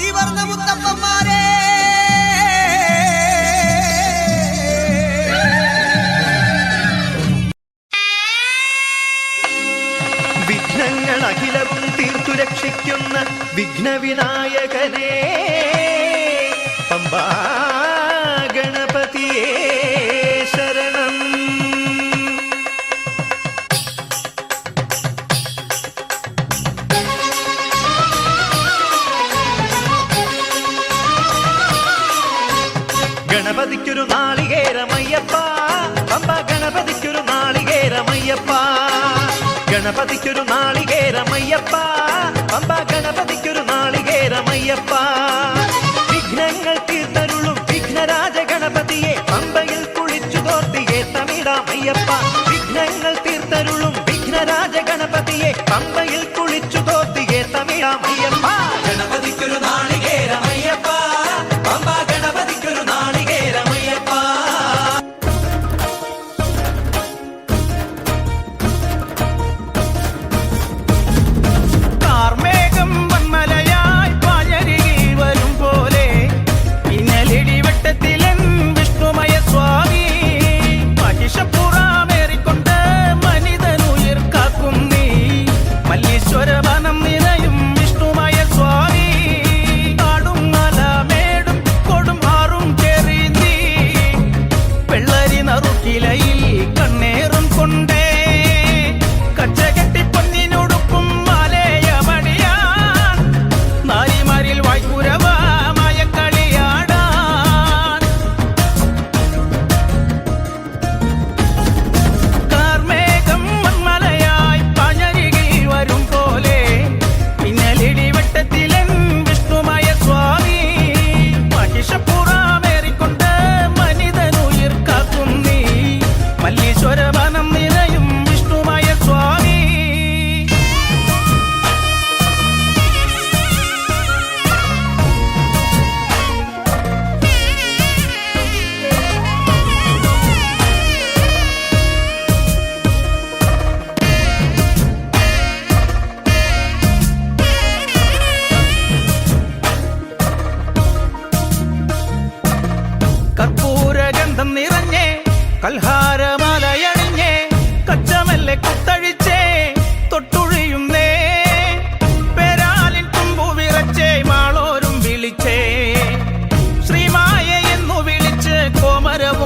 അതിവർന്ന മുത്തപ്പന്മാരെ. വിഘ്നങ്ങൾ അഖിലവും തീർത്തു രക്ഷിക്കുന്ന വിഘ്നവിനായകനെ. ഗണപതിക്കൊരു നാളികേരമയ്യപ്പ പമ്പ ഗണപതിക്കൊരു നാളികേരമയ്യപ്പ വിഘ്നങ്ങൾ തീർത്തരുളും വിഘ്നരാജ ഗണപതിയെ പമ്പയിൽ കുളിച്ചു തോർത്തിയെ തമിഴാമയ്യപ്പ വിഘ്നങ്ങൾ തീർത്തരുളും വിഘ്നരാജ ഗണപതിയെ പമ്പയിൽ കുളിച്ചു തോർത്തിയെ തമിഴാമയ്യപ്പ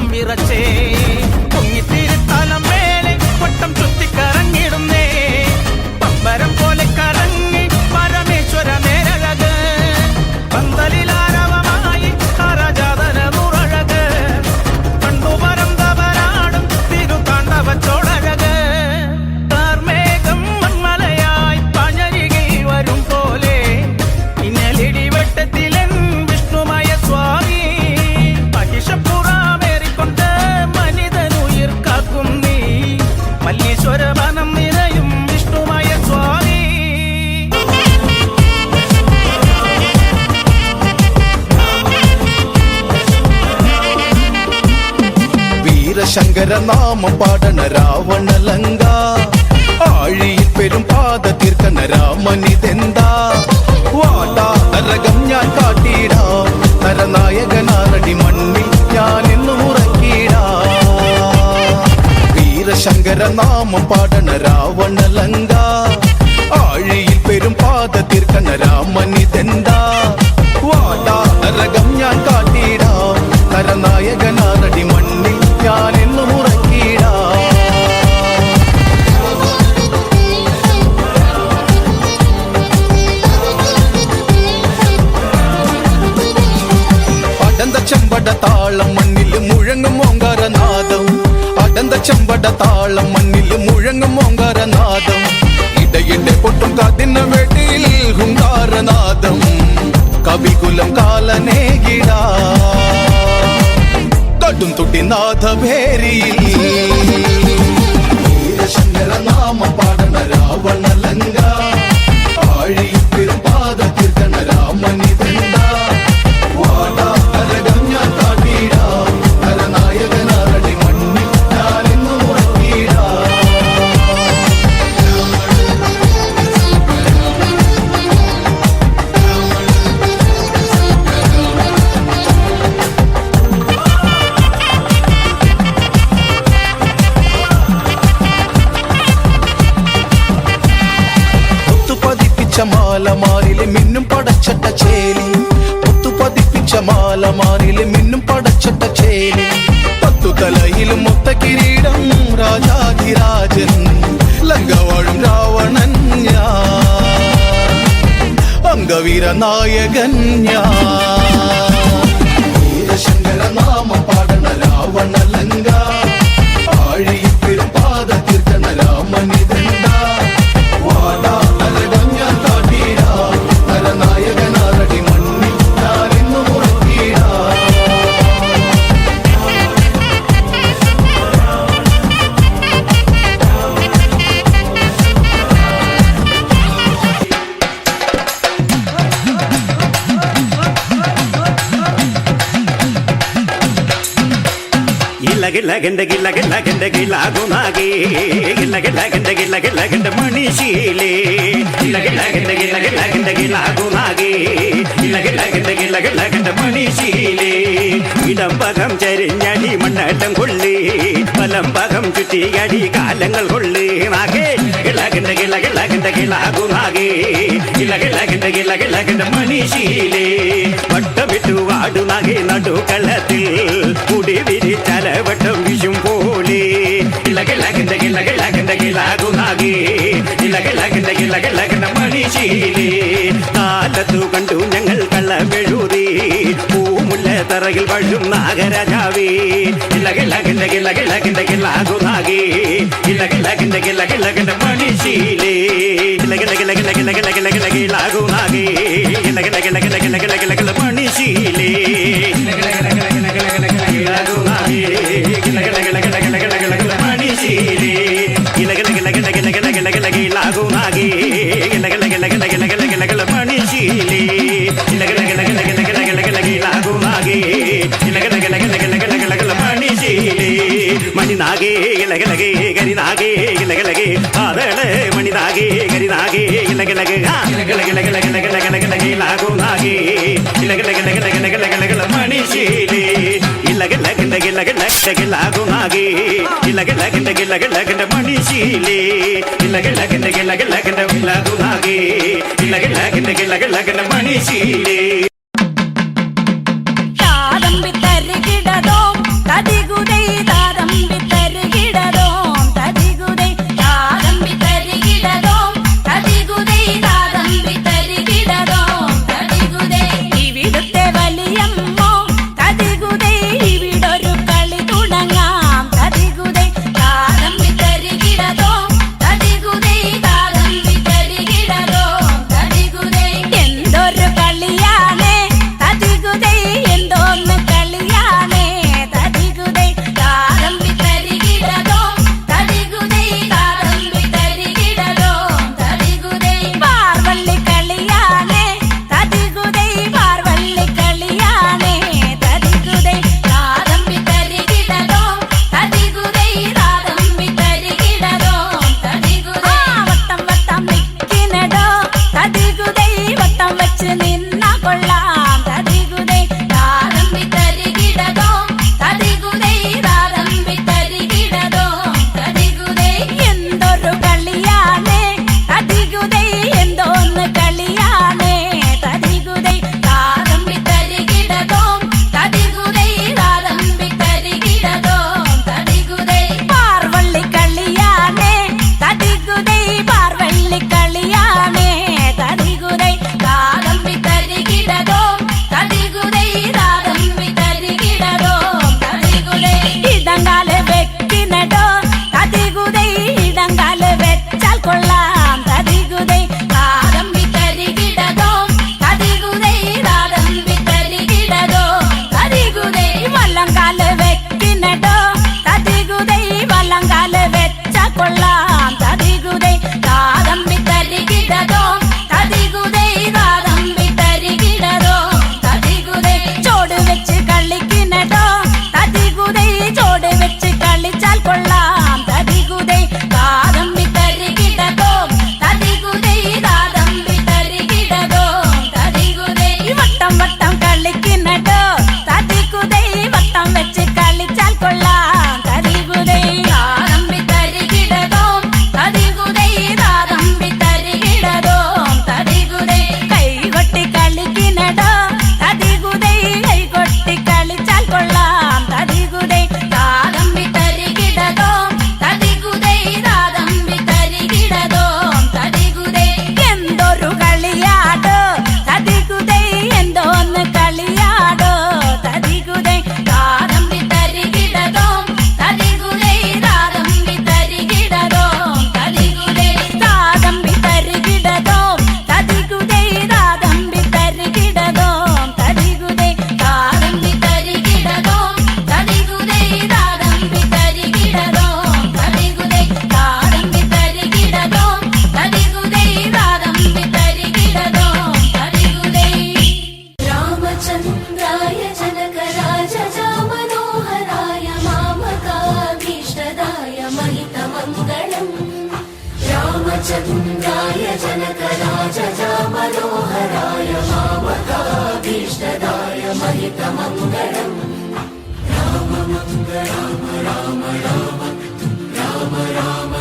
വിറച്ചേ. പൊങ്ങിത്തിരുത്താലം മേലെ വട്ടം ചുറ്റിക്കറങ്ങിടുന്നേ വീരശങ്കര നാമം പാടണ രാവണലങ്ക ആഴിയിൽ പെരും പാത തീർക്കണ രാമനിതെന്താ വാടാ നരകം ഞാൻ കാട്ടിടാം നരനായകനാറടി മണ്ണിൽ ഞാൻ എന്നു ഉറക്കിടാം വീരശങ്കര നാമം പാടണ രാവണലങ്ക ആഴിയിൽ പെരും പാത തീർക്കണ രാമനിതെന്താ ചെമ്പട താളം മണ്ണിൽ മുഴങ്ങും ഓങ്കാരനാദം. അടന്ത ചെമ്പട താളം മണ്ണിൽ മുഴങ്ങും ഓങ്കാരനാദം. ഇടയിടെ പൊട്ടും കാതിന വെടിയിൽ ഹുങ്കാരനാദം. കവികുലം കാലനേകിടാ കടും തുട്ടി നാഥഭേരിയിൽ മിന്നും ചേലും പത്തു മൊത്ത കിരീടം രാജാധിരാജൻ ലങ്കവാഴും രാവണൻ ഞാൻ അംഗവീര നായകൻ ഞാൻ ശങ്കര നാമ പാടണ രാവണ ലങ്ക இல்ல கில்ல கெண்ட கில்ல கில்ல கெண்ட கில்லா குணாகி இல்ல கில்ல கெண்ட கில்ல கில்ல கெண்ட மணிஷீலே. இல்ல கில்ல கெண்ட கில்ல கில்ல கெண்ட கில்லா குணாகி இல்ல கில்ல கெண்ட கில்ல கில்ல கெண்ட மணிஷீலே. இடம் பகம் செறிஞ்சடி மண்ணாட்டம் கொள்ளி. பலம் பகம் சுற்றி அடி காலங்கள் கொள்ளி. நாகே கில்ல கெண்ட மணிஷீலே. வட்டமிட்டு வாடு நடு களத்தில் குடி விரித்த കിണ്ട വിഷും പോലെ. ഇളകിളകിണ്ടകി കിളകിള കിണ്ട കിളകിള കിണ്ട മണിശീലേ. കാലത്തു കണ്ടു ഞങ്ങൾ കള്ളമെഴുതി. പൂമുല്ല തറയിൽ വഴും നാഗരാജാവേ. കിണ്ട കിലാകുനാകേ ഇലകിലകിണ്ട കിലകില കിണ്ട മണിശീലേ. ഇലകില மணிஷீலே இலகிலகிலகிலகிலகிலகுனாகி இலகிலகிலகிலகிலகில மணிஷீலே இலகிலகிலகிலகிலகிலகுனாகி இலகிலகிலகிலகிலகில மணிஷீலே जनकराज मनोहराय मामकाभीष्टदाय महितमङ्गलम् राम राम राम राम राम राम